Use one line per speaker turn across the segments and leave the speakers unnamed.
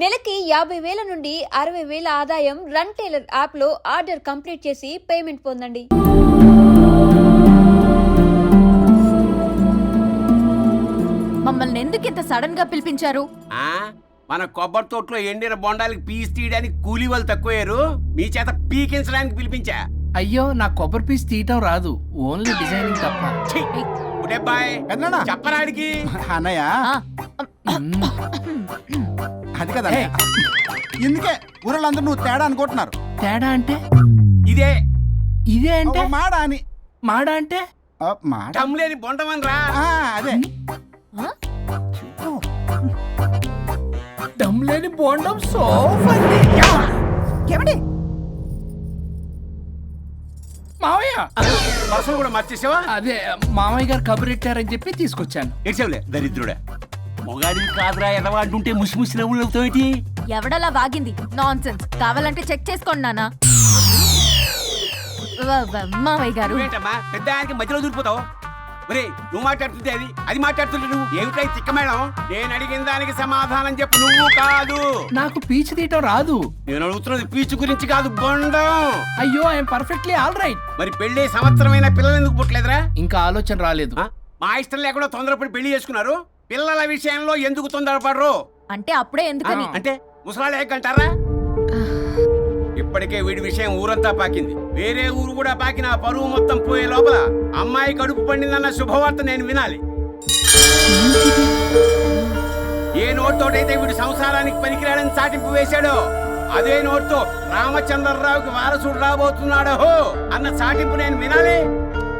నెలకి యాభై వేల నుండి అరవై వేల ఆదాయం రన్ టైలర్ యాప్లో ఆర్డర్ కంప్లీట్ చేసి పేమెంట్ పొందండి.
మమ్మల్ని ఎందుకు ఇంత సడన్గా పిలిపించారు?
ఆ? మన కొబ్బరి తోటలో ఎండిన బొండాలకి పీస్ తీయడానికి కూలీ వాళ్ళు తక్కువయ్యారు. మీ చేత పీకించడానికి పిలిపించా.
అయ్యో నా కొబ్బరి పీస్ తీయటం రాదు. ఓన్లీ డిజైనింగ్ తప్ప.
ఛీ! Good boy.
పెద్దనాన్న
చెప్పరాడికి
అన్నయ్య
ఆ.
అది కదా అన్నయ్య. ఇందుకే ఊరలందరూ నువ్వు తేడా అనుకుంటున్నారు?
తేడా అంటే?
ఇదే.
ఇదే అంటే?
ఓ మాడ అని.
మాడ అంటే?
ఆ, మాడ.
టమ్లేని బొండమని రా
ఆ, అదే.
దమ్ లేని బోండం సోఫా
ఏమండి?
మావయ్య!
పర్సలు కూడా మర్చేసావా?
అదే మామయ్య గారు కబురెట్టారని చెప్పి తీసుకొచ్చాను.
ఏడ్చావులే దరిద్రుడా. మొగాడివి కాదురా ఎదవా అంటుంటే ముసి ముసి నవ్వులు అవుతావేటి
ఎవడలా వాగింది? నాన్ సెన్స్ కావాలంటే చెక్ చేసుకోండి నానా మావయ్య గారు.
పెద్ద ఆయనకి మధ్యలో దూరిపోతావు? ఒరే నువ్వు మాట్లాడుతుంటే అది? అది మాట్లాడుతుంటే నువ్వు? ఏమిటై తిక్క మేడం నేను అడిగిన దానికి సమాధానం చెప్పు నువ్వు కాదు.
నాకు పీచు తీయటం రాదు.
నేను అడుగుతున్నది పీచు గురించి కాదు బొండం.
అయ్యో ఐఎమ్ పర్ఫెక్ట్లీ ఆల్ రైట్.
మరి పెళ్ళి సంవత్సరమైన పిల్లలు ఎందుకు పుట్టలేదురా?
ఇంకా ఆలోచన రాలేదు?
మా ఇష్టం లేకుండా తొందరపడి పెళ్ళి చేసుకున్నారు. పిల్లల విషయంలో ఎందుకు తొందరపడరు?
అంటే అప్పుడే ఎందుకని?
అంటే ముసలాళ్ళు ఏకంటారా? ఇప్పటికే వీడి విషయం ఊరంతా పాకింది. వేరే ఊరు కూడా పాకిన పరువు మొత్తం పోయే లోపల అమ్మాయి కడుపు పండిందన్న శుభవార్త నేను వినాలి. ఏ నోట్తోటైతే వీడు సంసారానికి పనికిరాడని చాటింపు వేశాడో అదే నోట్తో రామచంద్రరావుకి వారసుడు రాబోతున్నాడో అన్న చాటింపు నేను వినాలి?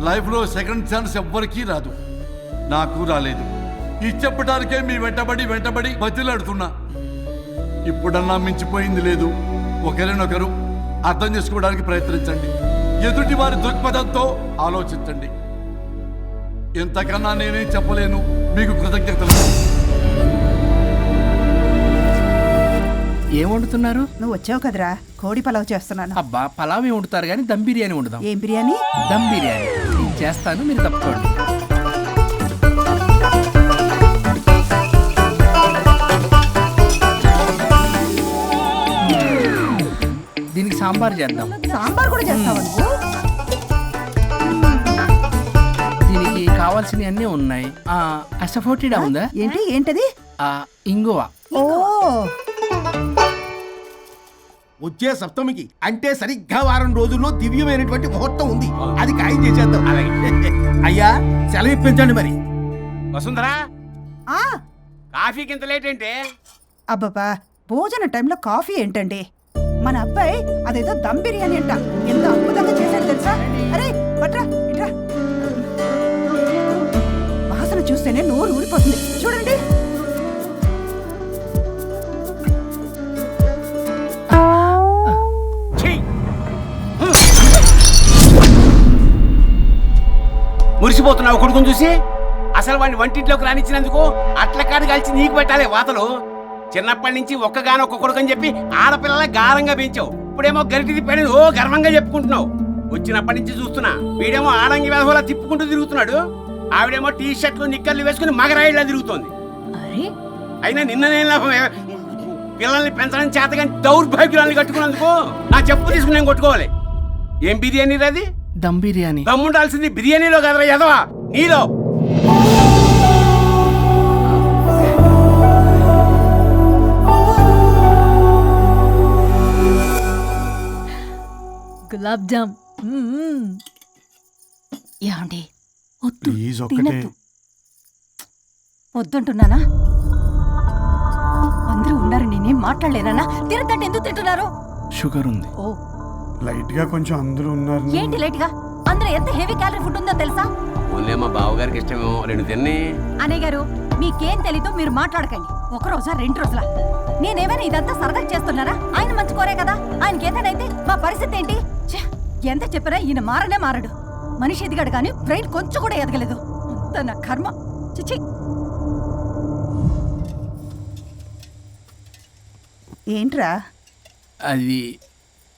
లైఫ్లో సెకండ్ ఛాన్స్ ఎవ్వరికీ రాదు. నాకు రాలేదు. ఇది చెప్పడానికే మీ వెంటబడి వెంటబడి బతిలాడుతున్నా. ఇప్పుడన్నా మించిపోయింది లేదు. ఒకరినొకరు అర్థం చేసుకోవడానికి ప్రయత్నించండి. ఎదుటి వారి దృక్పథంతో ఆలోచించండి. ఎంతకన్నా నేనేం చెప్పలేను. మీకు కృతజ్ఞతలు.
ఏం వండుతున్నారు?
నువ్వు వచ్చావు కదరా. కోడి పలావ్ చేస్తున్నాను.
అబ్బా పలావ్ ఏం వండుతారు కానీ దమ్ బిర్యానీ వండుదాం.
ఏం బిర్యానీ?
దమ్ బిర్యానీ. చేస్తాను మీరు తప్పుకోండి. దీనికి సాంబార్ చేద్దాం.
సాంబార్ కూడా చేస్తావా నువ్వు?
దీనికి కావాల్సినవి అన్నీ ఉన్నాయి. అసఫోటిడా ఉందా?
ఏంటి ఏంటది?
ఇంగువ.
ఓ
వచ్చే సప్తమికి అంటే సరిగ్గా వారం రోజుల్లో దివ్యమైనటువంటి ముహూర్తం ఉంది. అది ఖాయం చేసేద్దాం. అయ్యా సెలవు ఇప్పించండి మరి.
వసుంధరా?
ఆ!
కాఫీకి ఇంత లేట్ ఏంటి?
అబ్బబ్బా భోజన టైంలో కాఫీ ఏంటండి? మన అబ్బాయి అదేదో దమ్ బిర్యానీ అంట. ఎంత అద్భుతంగా చేశాడు తెలుసా? అరే పట్రా ఇట్రా. వాసన చూస్తేనే నోరు ఊరిపోతుంది. చూడండి.
మురిసిపోతున్నావు కొడుకుని చూసి? అసలు వాడిని వంటింట్లోకి రానిచ్చినందుకు అట్ల కాడు కలిసి నీకు పెట్టాలి వాతలు. చిన్నప్పటి నుంచి ఒక్కగానో ఒక్క కొడుకు అని చెప్పి ఆడపిల్లల గారంగా పెంచావు. ఇప్పుడేమో గరిటి తిప్పాడు ఓ గర్వంగా చెప్పుకుంటున్నావు. వచ్చినప్పటి నుంచి చూస్తున్నా వీడేమో ఆడంగి వేధవలా తిప్పుకుంటూ తిరుగుతున్నాడు. ఆవిడేమో టీ షర్ట్లు నిక్కర్లు వేసుకుని మగరాయిలా తిరుగుతోంది. అయినా నిన్న నేను లాభం పిల్లల్ని పెంచడం చేత కానీ దౌర్భాగ్యురాలు కట్టుకున్నందుకు నా చెప్పు తీసుకుని నేను కొట్టుకోవాలి. ఏం బిర్యానీ అది?
దమ్ బిర్యానీ.
దమ్ముండాల్సింది బిర్యానీలో కదరా ఎదవా నీలో.
గులాబ్ జామ్. ఏమండి? వద్దు
ప్లీజ్
తినద్దు. వద్దంటున్నానా? అందరూ ఉన్నారు నేనేం మాట్లాడలేనా తినద్దంటే ఎందుకు తింటున్నారు?
షుగర్ ఉంది.
ఓ
లైట్గా కొంచెం అందరూ ఉన్నారు
ఏంటి లేట్గా అందులో ఎంత హెవీ క్యాలరీ ఫుడ్ ఉందో తెలుసా?
ఓన్లే మా బావగారికి ఇష్టమేమో. రెండు తిన్ని.
అనే గారు మీకేం తెలీదో మీరు మాట్లాడకండి. ఒక రోజా రెండు రోజుల. నేనేమైనా ఇదంతా సరదా చేస్తున్నారా? ఆయన మంచి కోరే కదా. ఆయనకి ఏదైనా మా పరిస్థితి ఏంటి? ఛే, ఎంత చెప్పినా ఈయన మారనే మారడు. మనిషి ఎదిగాడు కానీ బ్రెయిన్ కొంచెం కూడా ఎదగలేదు. అంత నా కర్మ. చిచి ఏంట్రా?
అది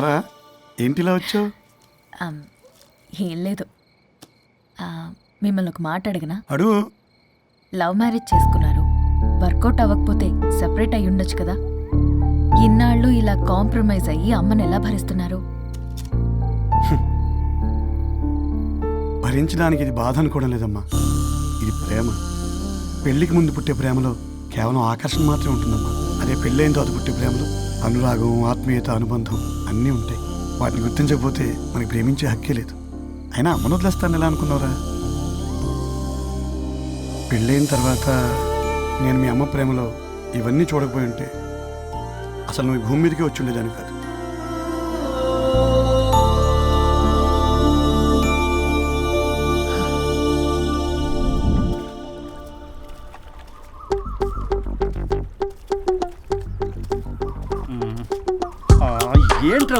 రారా? ఏంటిలా వచ్చావు?
ఆమ్, ఏం లేదు. ఆ, మిమ్మల్ని ఒక మాట అడిగినా?
అడుగు
లవ్ మ్యారేజ్ చేసుకున్నారు. వర్కౌట్ అవ్వకపోతే సెపరేట్ అయి ఉండొచ్చు కదా. ఇన్నాళ్ళు ఇలా కాంప్రమైజ్ అయ్యి అమ్మని ఎలా భరిస్తున్నారు?
భరించడానికి ఇది బాధ అనుకోవడం లేదమ్మా. ఇది ప్రేమ. పెళ్ళికి ముందు పుట్టే ప్రేమలో కేవలం ఆకర్షణ మాత్రమే ఉంటుందమ్మా. అదే పెళ్ళైన తర్వాత పుట్టే ప్రేమలు అనురాగం ఆత్మీయత అనుబంధం అన్నీ ఉంటాయి. వాటిని గుర్తించకపోతే మనకి ప్రేమించే హక్కే లేదు. అయినా అమ్మను వదిలేస్తాను ఎలా అనుకున్నావురా? పెళ్ళైన తర్వాత నేను మీ అమ్మ ప్రేమలో ఇవన్నీ చూడకపోయి ఉంటే అసలు నువ్వు భూమి మీదకే వచ్చి ఉండేదాన్ని కాదు.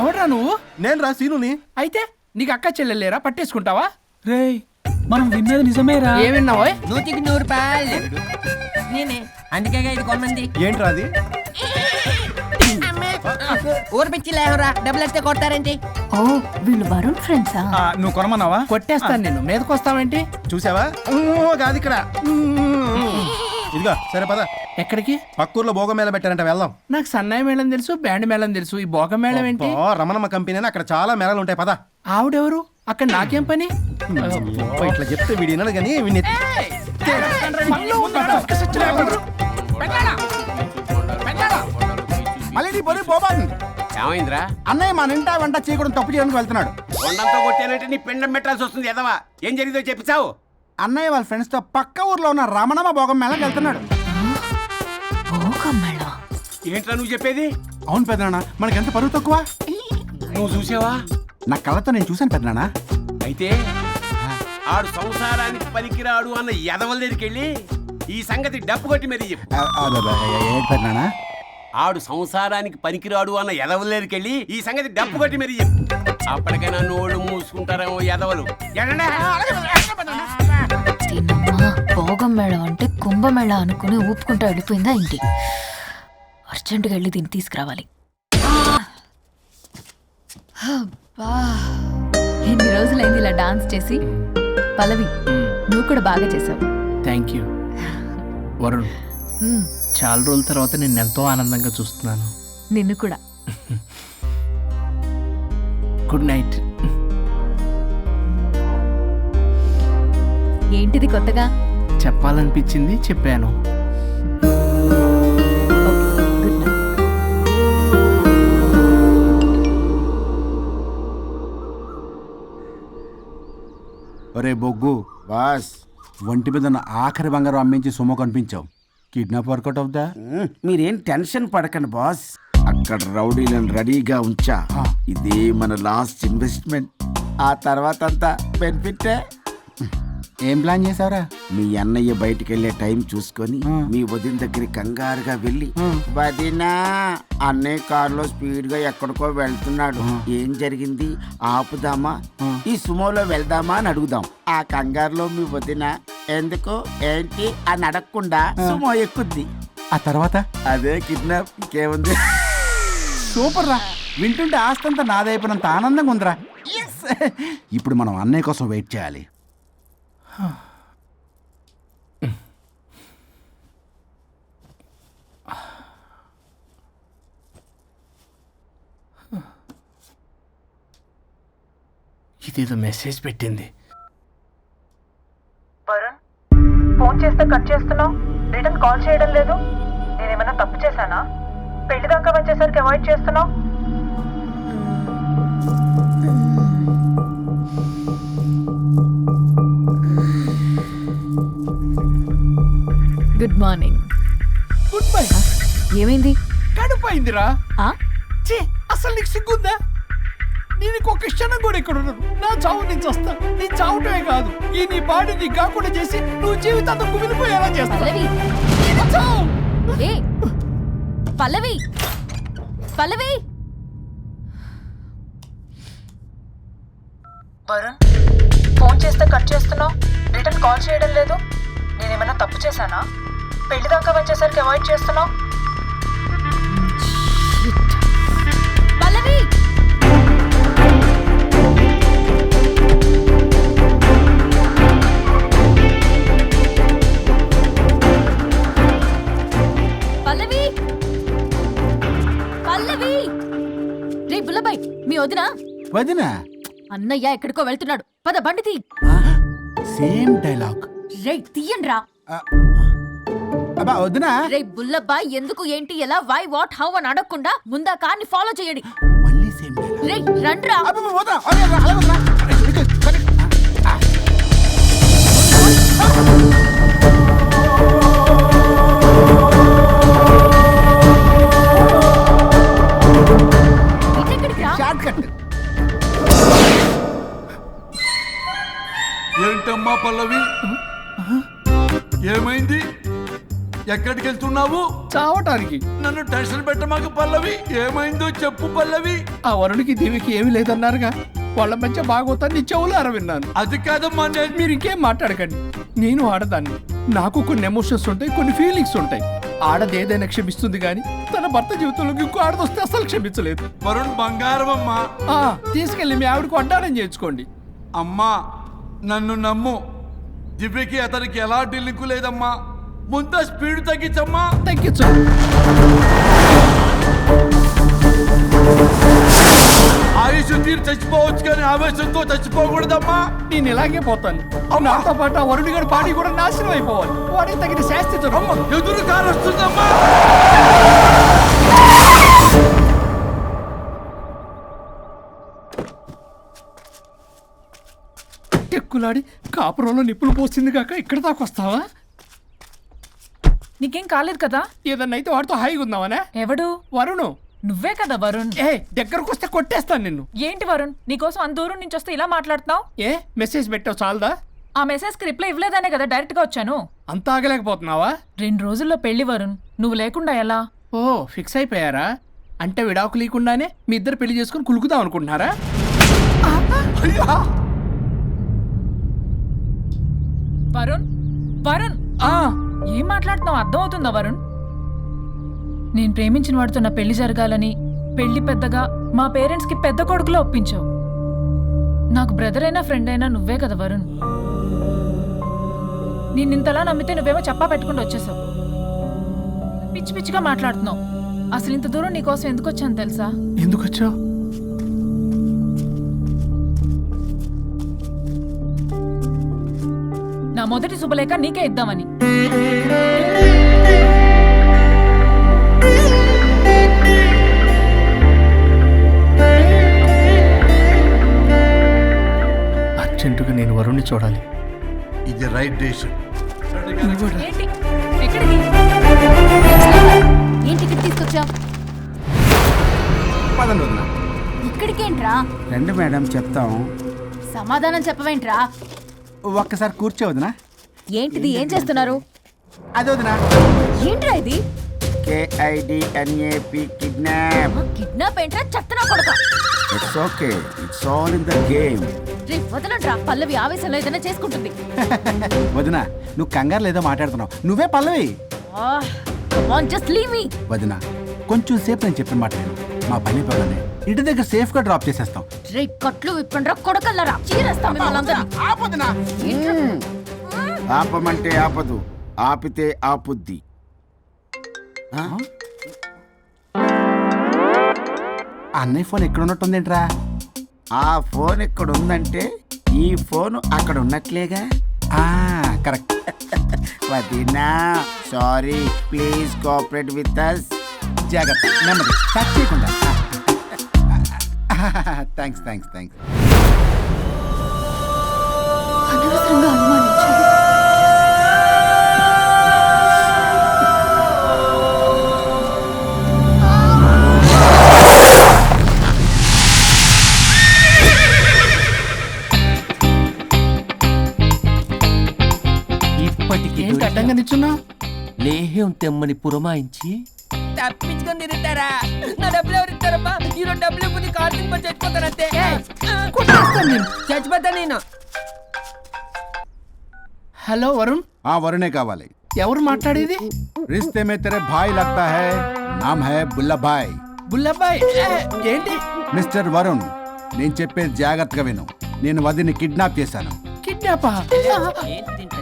ఎవడ్రా నువ్వు?
నేను రా సీనుని.
అయితే నీకు అక్క చెల్లెలేరా పట్టేసుకుంటావా?
రేయ్ మనం విన్నది నిజమేరా?
ఏమిన్నావో
నూతికి నూరు రూపాయలు నేనే. అందుకే ఇది కొమ్మంది.
ఏంట్రా అది?
ఊరు పిచ్చి లేవరా? డబ్బులు ఎత్తే కొడతారేంటి?
ఓ వీళ్ళు వరుణ్ ఫ్రెండ్సా?
ఆ, నువ్వు కొనమన్నావా?
కొట్టేస్తాను నేను. మీదకొస్తావేంటి
చూసావా? ఊ, కాదు ఇక్కడ. ఊ, ఇదిగో సరే పద.
ఎక్కడికి?
పక్కూర్లో భోగం మేళ పెట్టారంట వెళ్దాం.
నాకు సన్నాయి మేళం తెలుసు బ్యాండ్ మేళం తెలుసు ఈ బోగ మేళం ఏంటి?
రమణమ్మ కంపెనీ అని అక్కడ చాలా మేళలు ఉంటాయి పద.
ఆవిడెవరు? అక్కడ నాకేం పని?
అబ్బా, ఇట్లా చెప్తే వీడు వినడు కానీ వీడిని
పనిలో ఉన్నాడా? సచ్చినాడు.
మళ్ళీ నీ పొరి పోబాతుంది
ఏమైందిరా?
అన్నయ్య మన ఇంటా వెంట చేయకూడదు తప్పు చేయడానికి వెళ్తున్నాడు.
కొండంతో కొట్టానంటే నీ పిండం పెట్టాల్సి వస్తుంది ఎదవా? ఏం జరిగిందో చెప్పిచావు
అన్నయ్య వాళ్ళ ఫ్రెండ్స్తో పక్క ఊర్లో ఉన్న రమణమ్మ భోగం మేళకి వెళ్తున్నాడు.
భోగ
ఏంట్రా నువ్వు చెప్పేది?
అవును పెద్దనాన్న మనకి ఎంత పరువు తక్కువ?
నువ్వు చూసావా?
నా కళ్ళతో నేను చూశాను పెద్దనాన్న
అయితే ఆడు సంసారానికి పనికిరాడు అన్న ఎదవల దగ్గరికి వెళ్ళి ఈ సంగతి డప్పు కొట్టి మరీ చెప్పు. ఆడు సంసారానికి పనికిరాడు అన్న ఎదవల దగ్గరికి వెళ్ళి ఈ సంగతి డప్పు కొట్టి మరీ చెప్పు. అప్పటికైనా నోళ్ళు మూసుకుంటారేమో ఎదవలు
భోగం మేళ అంటే కుంభమేళ అనుకుని ఊపుకుంటూ వెళ్ళిపోయిందా ఏంటి అర్జెంటుగా వెళ్ళి దీన్ని తీసుకురావాలి. అబ్బా. ఎన్ని రోజులైంది ఇలా డాన్స్ చేసి? పల్లవి నువ్వు కూడా బాగా చేసావు.
థ్యాంక్ యూ వరుణ్ చాలా రోజుల తర్వాత నేను ఎంతో ఆనందంగా చూస్తున్నాను.
నిన్ను కూడా.
గుడ్ నైట్
ఏంటిది కొత్తగా?
చెప్పాలనిపించింది చెప్పాను.
ఒరే బొగ్గు
బాస్
ఒంటి మీద ఉన్న ఆఖరి బంగారం అమ్మించి సొమ్ము కనిపించావు. కిడ్నాప్ వర్కౌట్ అవుతా
మీరేం టెన్షన్ పడకండి బాస్. అక్కడ రౌడీలను రెడీగా ఉంచా. ఇదే మన లాస్ట్ ఇన్వెస్ట్మెంట్. ఆ తర్వాత అంతా బెనిఫిటే
ఏం ప్లాన్ చేసావురా
మీ అన్నయ్య బయటికి వెళ్ళే టైం చూసుకొని. మీ వదిన దగ్గర కంగారుగా వెళ్ళి వదినా అన్నయ్య కారులో స్పీడ్గా ఎక్కడికో వెళ్తున్నాడు. ఏం జరిగింది? ఆపుదామా? ఈ సుమోలో వెళ్దామా అని అడుగుదాం. ఆ కంగారులో మీ వదిన ఎందుకు? ఏంటి? అని అడగకుండా సుమో ఎక్కుద్ది.
ఆ తర్వాత?
అదే కిడ్నాప్ ఇంకేముంది?
సూపర్ రా. వింటుంటే ఆస్తంతా నాదైపోయినంత ఆనందంగా ఉందిరా. ఇప్పుడు మనం అన్నయ్య కోసం వెయిట్ చేయాలి.
ఇదేదో మెసేజ్ పెట్టింది.
వరుణ్ ఫోన్ చేస్తే కట్ చేస్తున్నావు. రిటర్న్ కాల్ చేయడం లేదు. నేనేమైనా తప్పు చేశానా? పెళ్ళి దాకా వచ్చేసరికి అవాయిడ్ చేస్తున్నావు.
Good morning.
గుడ్ బై
ఏమైంది?
కడుపైందిరా.
ఆ?
ఛీ, అసలు నీకు సిగ్గుందా? నేను ఇంకొక క్షణం కూడా ఇక్కడ ఉండను నా చావు నుంచి వస్తా నీ చావుటమే కాదు. ఈ నీ బాడీ నీకు కాకుండా చేసి నువ్వు జీవితాంతం కుమిలిపోయేలా చేస్తా.
పల్లవి.
చావు.
ఏ? పల్లవి! పల్లవి!
వరుణ్ ఫోన్ చేస్తే కట్ చేస్తున్నావు. రిటర్న్ కాల్ చేయడం లేదు. నేనేమైనా తప్పు చేశానా? పెళ్ళి దాకా వచ్చేసరికి అవాయిడ్ చేస్తున్నావు?
పల్లవి! పల్లవి! పల్లవి! రే బుల్లబాయ్ మీ వదినా?
వదినా?
అన్నయ్య ఎక్కడికో వెళ్తున్నాడు. పద బండి తీ.
Same dialogue.
రే తీయండ్రా.
అబ్బా వద్దునా?
రే బుల్లబ్బా ఎందుకు ఏంటి ఎలా వై వాట్ హౌ అని అడగకుండా ముందా కార్ని ఫాలో చేయండి.
మళ్ళీ సేమ్ డైలాగ్
రే రండ్రా.
అబ్బా అరే అలా
ఇటెక్కడికి రా
షార్ట్ కట్.
ఏంటమ్మా పల్లవి? ఏమైంది? ఎక్కడికి వెళ్తున్నావు
చావటానికి.
నన్ను టెన్షన్ పెట్టమాక పల్లవి. ఏమైందో చెప్పు పల్లవి.
ఆ వరుడికి దేవికి ఏమీ లేదన్నారుగా. వాళ్ళ మధ్య బాగోతాన్ని చెవులు అరవిన్నాను.
అది కాదమ్మా నేను
మీరు ఇంకేం మాట్లాడకండి. నేను ఆడదాన్ని. నాకు కొన్ని ఎమోషన్స్ ఉంటాయి కొన్ని ఫీలింగ్స్ ఉంటాయి. ఆడది ఏదైనా క్షమిస్తుంది కానీ తన భర్త జీవితంలోకి ఇంకో ఆడదొస్తే అసలు క్షమించలేదు.
వరుణ్ బంగారం అమ్మా
ఆ, తీసుకెళ్ళి మీ ఆవిడకు వడ్డానం చేయించుకోండి.
అమ్మా నన్ను నమ్ము. దివ్యకి అతనికి ఎలాంటి లింకు లేదమ్మా. ముందు స్పీడ్ తగ్గించమ్మా.
తగ్గించు.
ఆయుష్ తీరు చచ్చిపోవచ్చు కానీ ఆవేశంతో చచ్చిపోకూడదమ్మా.
నేను ఇలాగే పోతాను. నాతో పాటు ఆ వరుడి గారి పాడి కూడా నాశనం అయిపోవాలి. వాడికి తగిన శాస్తి దొరకదు.
ఎదురు కారు వస్తుందమ్మా.
టెక్కులాడి కాపురంలో నిప్పులు పోసింది కాక ఇక్కడ దాకా వస్తావా?
నీకేం కాలేదు కదా?
ఏదన్నా అయితే వాడితో హాయిగా ఉందామనే?
ఎవడు?
వరుణు.
నువ్వే కదా వరుణ్.
ఏ దగ్గరకు వస్తే కొట్టేస్తాను నిన్ను.
ఏంటి వరుణ్? నీకోసం అంత దూరం నుంచి వస్తే ఇలా మాట్లాడుతున్నావు?
ఏ మెసేజ్ పెట్టావు చాలదా?
ఆ మెసేజ్కి రిప్లై ఇవ్వలేదనే కదా డైరెక్ట్గా వచ్చాను.
అంత ఆగలేకపోతున్నావా?
రెండు రోజుల్లో పెళ్ళి వరుణ్. నువ్వు లేకుండా ఎలా?
ఓ ఫిక్స్ అయిపోయారా? అంటే విడాకు లేకుండానే మీ ఇద్దరు పెళ్ళి చేసుకుని కులుకుదాం అనుకుంటున్నారా?
వరుణ్? వరుణ్?
ఆ,
ఏం మాట్లాడుతున్నావు? అర్థం అవుతుందా వరుణ్? నేను ప్రేమించిన వాడితో నా పెళ్ళి జరగాలని పెళ్ళి పెద్దగా మా పేరెంట్స్కి పెద్ద కొడుకులో ఒప్పించావు. నాకు బ్రదర్ అయినా ఫ్రెండ్ అయినా నువ్వే కదా వరుణ్. నేను ఇంతలా నమ్మితే నువ్వేమో చెప్పా పెట్టుకుంటూ వచ్చేసావు. పిచ్చి పిచ్చిగా మాట్లాడుతున్నావు. అసలు ఇంత దూరం నీకోసం ఎందుకు వచ్చాను తెలుసా?
ఎందుకు వచ్చావు?
నా మొదటి శుభలేఖ నీకే ఇద్దామని.
అర్జెంటుగా నేను వరుణ్ణి చూడాలి.
ఇది రైట్ డేషన్
ఏంటి? ఎక్కడికి?
ఏంటి ఇక్కడ తీసుకొచ్చావు?
పదండి వదినా.
ఇక్కడికేంట్రా?
రండి మేడం చెప్తాం.
సమాధానం చెప్పవేంట్రా?
ఒక్కసారి కూర్చో వదినా.
ఏంటిది? ఏం చేస్తున్నారు?
అది వదినా.
ఏంట్రా ఇది?
కేఐడిఎన్ఏపి కిడ్నాప్
కిడ్నాప్ ఏంట్రా? చెత్తనా కొడక.
It's okay it's all in the game
రే వదలండ్రా. పల్లవి ఆవేశంలో ఏదైనా చేసుకుంటుంది.
వదినా నువ్వు కంగారు లేదో మాట్లాడుతున్నావు. నువ్వే పల్లవి.
జస్ట్ లీవ్ మీ
వదినా కొంచెం సేపు నేను చెప్పిన మాట మా పని పగలనే ఇంటి దగ్గర సేఫ్గా డ్రాప్ చేసేస్తాం.
రే కట్లు విప్పండ్రా కొడకల్లరా? చీరేస్తాం మిమ్మల్ని అందరినీ.
ఆపొదినా
ఆపమంటే ఆపదు ఆపితే ఆపుద్ది. ఆ?
అన్నయ్య ఫోన్ ఎక్కడ ఉన్నట్టుందేంట్రా
ఆ ఫోన్ ఇక్కడ ఉందంటే ఈ ఫోన్ అక్కడ ఉన్నట్లేగా
ఆ కరెక్ట్.
వదినా sorry please cooperate with us
జాగ్రత్త నెమ్మది. టచ్ చేయకుండా. థ్యాంక్స్ థ్యాంక్స్ థ్యాంక్స్
అనవసరంగా అనుమానించాను
ఇప్పటికి
ఏంటి అడ్డంగా నిచ్చున్నా
సందేహం తెమ్మని పురమాయించి?
హలో వరుణ్.
ఆ వరుణే కావాలి.
ఎవరు మాట్లాడేది?
రిస్తే మే తెరే భాయ్ లగ్తా హై. నామ్ హై
బుల్లభాయ్. బుల్లభాయ్. ఏంటి?
మిస్టర్ వరుణ్ నేను చెప్పేది జాగ్రత్తగా విను. నేను వదిని కిడ్నాప్ చేశాను.
కిడ్నాపా?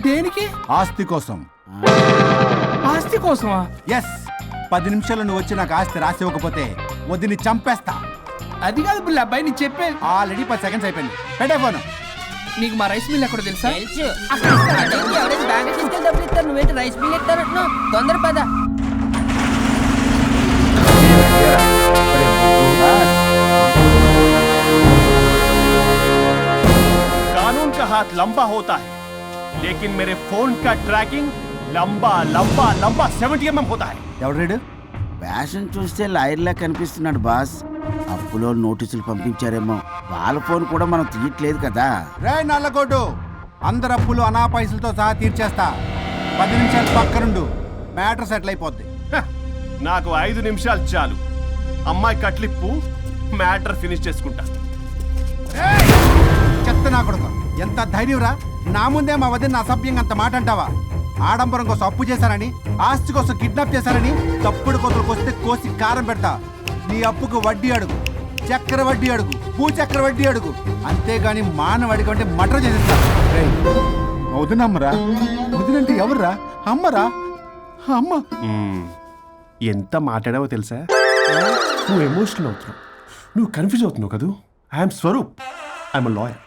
దేనికి?
ఆస్తి కోసం.
ఆస్తి కోసమా
ఎస్ పది నిమిషాలు నువ్వు వచ్చి నాకు ఆస్తి రాసి ఇవ్వకపోతే వదిని చంపేస్తా
అది కాదు బుల్ల అబ్బాయి నీ చెప్పే
ఆల్రెడీ పది సెకండ్స్ అయిపోయింది పెట్టే ఫోన్
నీకు మా రైస్ మిల్ ఎక్కడో తెలుసా
తెలుసు అక్కడ ఇస్తాడు. ఎవరైనా బ్యాంక్ తీసుకెళ్ళి డబ్బులు ఇస్తారు నువ్వేంటి రైస్ బిల్ ఇస్తారంటున్నావు తొందర పద
कानून का हाथ लंबा होता है लेकिन मेरे फोन का ट्रैकिंग లంబా లంబా లంబా సెవెంటీ ఎంఎం పోతా
ఎవడు
ఫ్యాషన్ చూస్తే లాయర్లా కనిపిస్తున్నాడు బాస్. అప్పులో నోటీసులు పంపించారేమో. వాళ్ళ ఫోన్ కూడా మనం తీయట్లేదు కదా.
రే నల్లగొడ్డు అందరు అప్పులు అనా పైసలతో సహా తీర్చేస్తా. పది నిమిషాలు పక్కనుండు. మ్యాటర్ సెటిల్ అయిపోద్ది.
నాకు ఐదు నిమిషాలు చాలు. అమ్మాయి కట్లిప్పు మ్యాటర్ ఫినిష్ చేసుకుంటా.
చెత్త నా కొడుకు. ఎంత ధైర్యంరా నా ముందే మా వదిన అసభ్యంగా అంత మాట అంటావా? ఆడంబరం కోసం అప్పు చేశారని ఆస్తి కోసం కిడ్నాప్ చేశారని తప్పుడు కొతలకు వస్తే కోసి కారం పెడతా. నీ అప్పుకు వడ్డీ అడుగు. చక్ర వడ్డీ అడుగు. భూ చక్ర వడ్డీ అడుగు. అంతేగాని మానవ అడిగి అంటే మటర్ చేసేస్తా. వదినమ్మరా. వదినంటే ఎవర్రా? అమ్మరా? అమ్మ.
మ్మ్. ఎంత మాట్లాడావో తెలుసా? నువ్వు ఎమోషనల్ అవుతున్నావు. నువ్వు కన్ఫ్యూజ్ అవుతున్నావు కదూ? ఐఎమ్ స్వరూప్ ఐఎమ్ లాయర్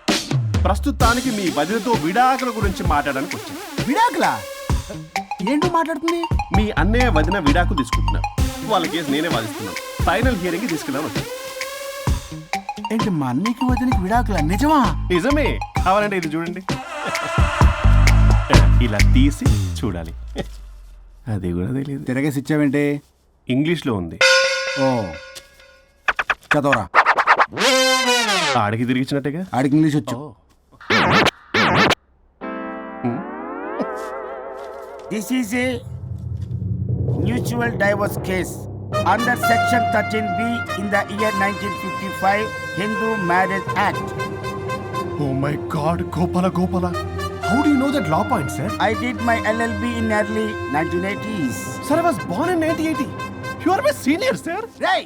ప్రస్తుతానికి మీ వదినతో విడాకుల గురించి మాట్లాడడానికి వచ్చాను.
విడాకులా? ఏంటో మాట్లాడుతుంది?
మీ అన్నయ్య వదిన విడాకు తీసుకుంటున్నారు. వాళ్ళ కేసు నేనే వాదిస్తున్నాను. ఫైనల్ హియరింగ్ తీసుకున్నాను
ఏంటి మా అన్నయ్యకి వదినకి విడాకులా? నిజమా?
నిజమే. కావాలంటే ఇది చూడండి. ఇలా తీసి చూడాలి. అది కూడా తెలియదు
తిరగేసి ఇచ్చావేంటి?
ఇంగ్లీష్లో ఉంది.
ఓ. చదవరా?
ఆడికి తిరిగిచ్చినట్టుగా
ఆడికి ఇంగ్లీష్ వచ్చు.
This is a mutual divorce case be in the year nineteen fifty five Hindu marriage act
oh my God Gopala Gopala how do you know that law point sir
I did my LLB in early nineteen eighties
sir I was born in 1980 you are my senior sir
రేయ్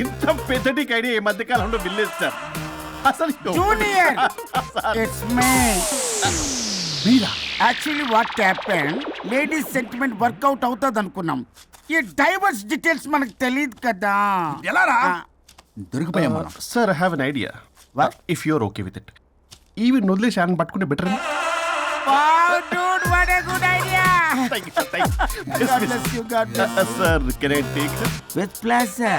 ఇంత పెద్దటికి idea ఈ మధ్య కాలంలో విల్లేదు sir. అసలు
junior it's me
Meera?
Actually what happen ladies sentiment work out అవుతుంది అనుకున్నాం. ఈ డైవర్స్ డీటెయిల్స్ మనకు తెలియదు కదా.
ఎలా రా? దొరికిపోయాం మనం.
Sir I have an idea
What?
If you're okay with it ఈవిని వదిలేసి ఆయన పట్టుకుంటే better
wow, dude, what a good idea. God bless you, God bless you.
Sir can I take
With pleasure.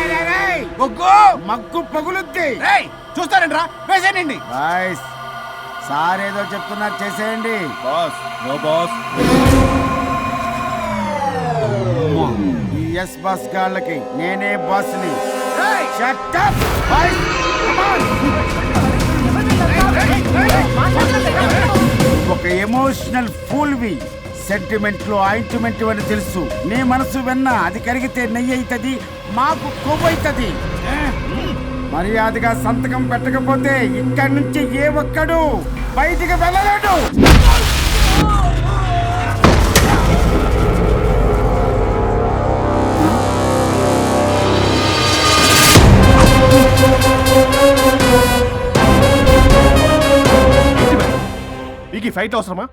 Mug పగులుద్ది
చూస్తారంట్రా వేసేయండి
boys sir ఏదో చెప్తున్నారు చేసేయండి
boss no boss
ఈ ఎస్ బస్ గాళ్ళకి నేనే బాస్ని up, boys. Come on. ఒక ఎమోషనల్ ఫూల్వి సెంటిమెంట్లు ఆయింట్మెంట్ అని తెలుసు. నీ మనసు వెన్న అది కరిగితే నెయ్యి అవుతుంది మాకు కొవ్వు అవుతుంది మర్యాదగా సంతకం పెట్టకపోతే ఇక్కడి నుంచి ఏ ఒక్కడు బయటికి వెళ్ళలేడు.
మీకు ఫైట్ అవసరమా?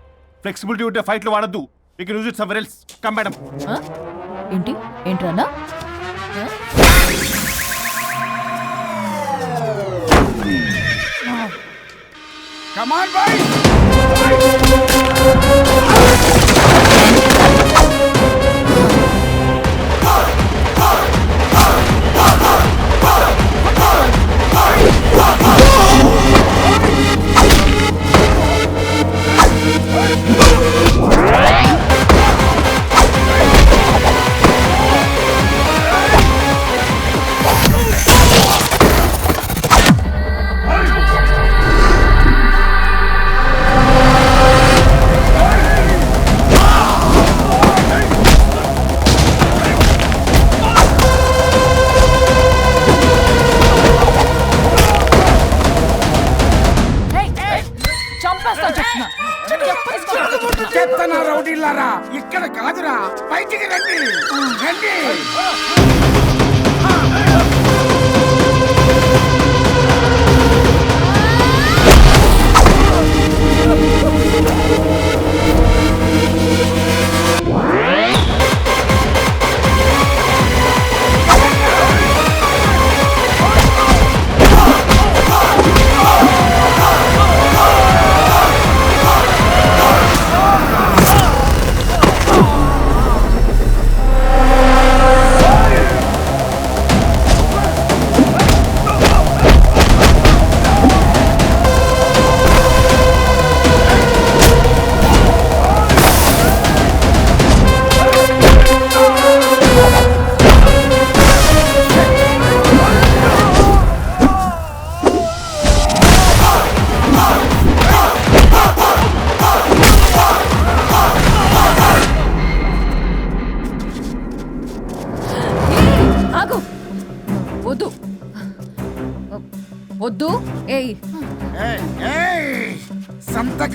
ఫ్లెక్సిబిలిటీ ఉంటే ఫైట్లు వాడద్దు. You can use it somewhere else come madam
ఆ? ఏంటి? ఏంట్రన్నా?
కమాన్ బాయ్ చెత్తన రౌడీలారా ఇక్కడ కాదురా. బయటికి రండి. రండి.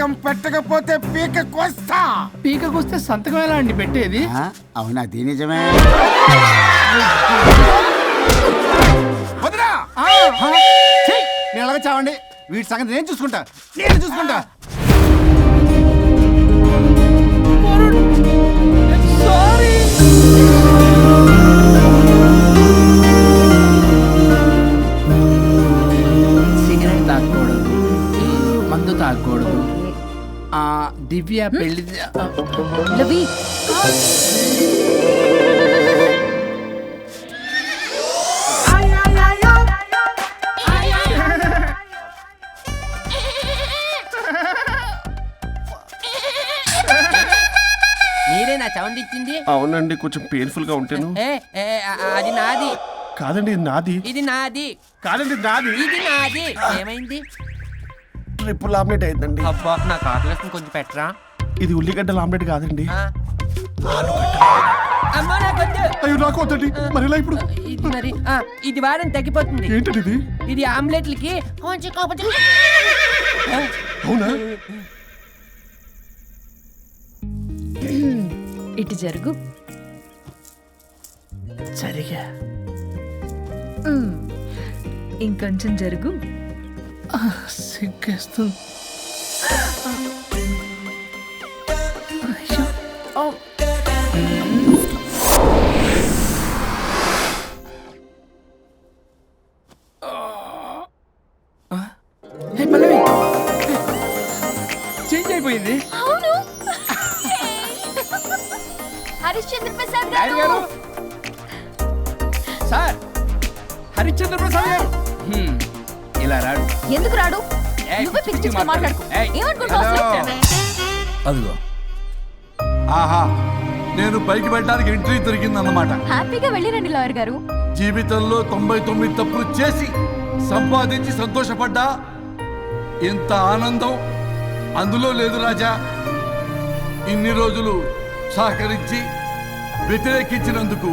సంతకం పెట్టకపోతే పీక కోస్తా
పీకకొస్తే సంతకం ఎలా అండి పెట్టేది?
ఆ, అవునా అది నిజమే.
వదిరా
ఛీ! నేను అలాగే చావండి. వీటి సంగతి నేను చూసుకుంటా. నేను చూసుకుంటా.
ఆ దివ్య పెళ్ళి
లవి
మీరే నా సౌండ్ ఇచ్చింది?
అవునండి కొంచెం పెయిన్ఫుల్గా ఉంటాను.
ఏ, ఏ, ఆ, అది నాది.
కాదండి ఇది నాది.
ఇది నాది.
కాదండి ఇది నాది.
ఇది నాది. ఏమైంది?
ట్రిపుల్ ఆమ్లెట్ అయిందండి
అబ్బా నా కాకులేసం కొంచెం పెట్టరా?
ఇది ఉల్లిగడ్డల ఆమ్లెట్ కాదండి.
ఆ. అమ్మా నాకొద్దు
అయ్యో నాకు వద్దండి. మరి ఇలా ఇప్పుడు?
ఇది మరి ఆ, ఇది వారం తగ్గిపోతుంది.
ఏంటండి ఇది?
ఇది ఆమ్లెట్లకి కొంచెం
అవునా?
ఇటు జరుగు.
సరిగా.
ఇంకొంచెం జరుగు.
సిగ్గేస్తుంది పల్లవి
పిచ్చి మాట్లాడుకో?
అదిగో. ఆహా నేను పైకి వెళ్ళడానికి ఎంట్రీ దొరికిందన్నమాట.
హ్యాపీగా వెళ్ళిరండి లాయర్ గారు.
జీవితంలో తొంభై తొమ్మిది తప్పులు చేసి సంపాదించి సంతోషపడ్డా ఇంత ఆనందం అందులో లేదు రాజా. ఇన్ని రోజులు సహకరించి వ్యతిరేకించినందుకు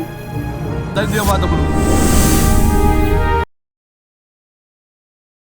ధన్యవాదములు.